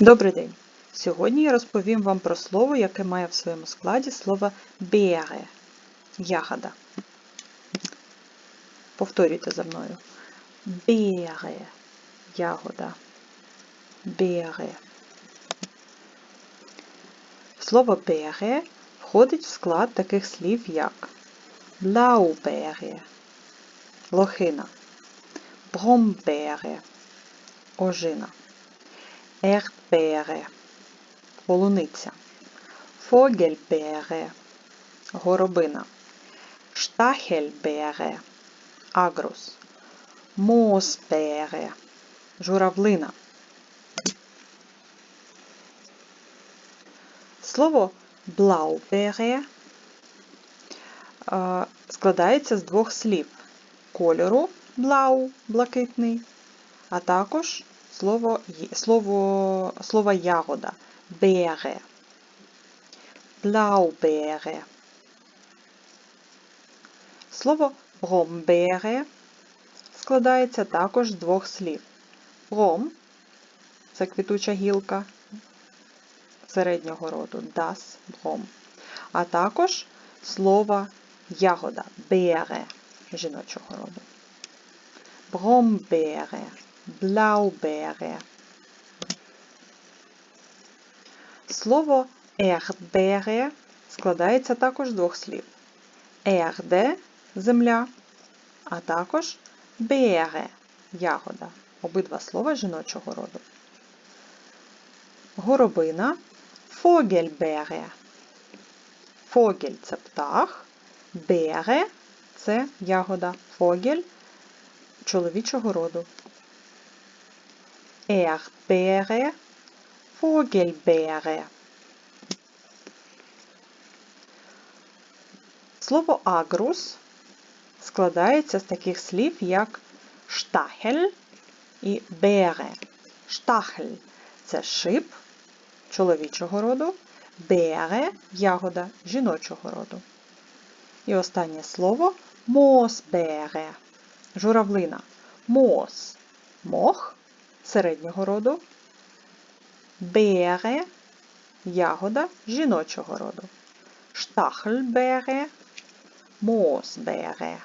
Добрий день! Сьогодні я розповім вам про слово, яке має в своєму складі слово «бере» – ягода. Повторюйте за мною. Бере – ягода. Бере. Слово бере входить в склад таких слів, як блаубере – лохина, бромбере – ожина. Erdbeere – полуниця, Фогельбере – горобина, Штахельбере – агрус, Моосбере – журавлина. Слово блаубере е, складається з двох слів. Кольору блау блакитний, а також слово, слово, слово ягода бере, блаубере. Слово бромбере складається також з двох слів. Бром це квітуча гілка середнього роду, das бром, а також слово ягода бере жіночого роду. Бромбере. Blaubeere. Слово ердбере складається також з двох слів. Ерде земля, а також бере ягода. Обидва слова жіночого роду. Горобина фогельбере. Фогель це птах, бере це ягода. Фогель чоловічого роду. Erdbeere, Vogelbeere. Слово агрус складається з таких слів, як штахель і бере. Штахель це шип чоловічого роду, бере ягода жіночого роду. І останнє слово мосбере. Журавлина. Мос мох середнього роду, бере ягода жіночого роду, штахльбере, мосбере.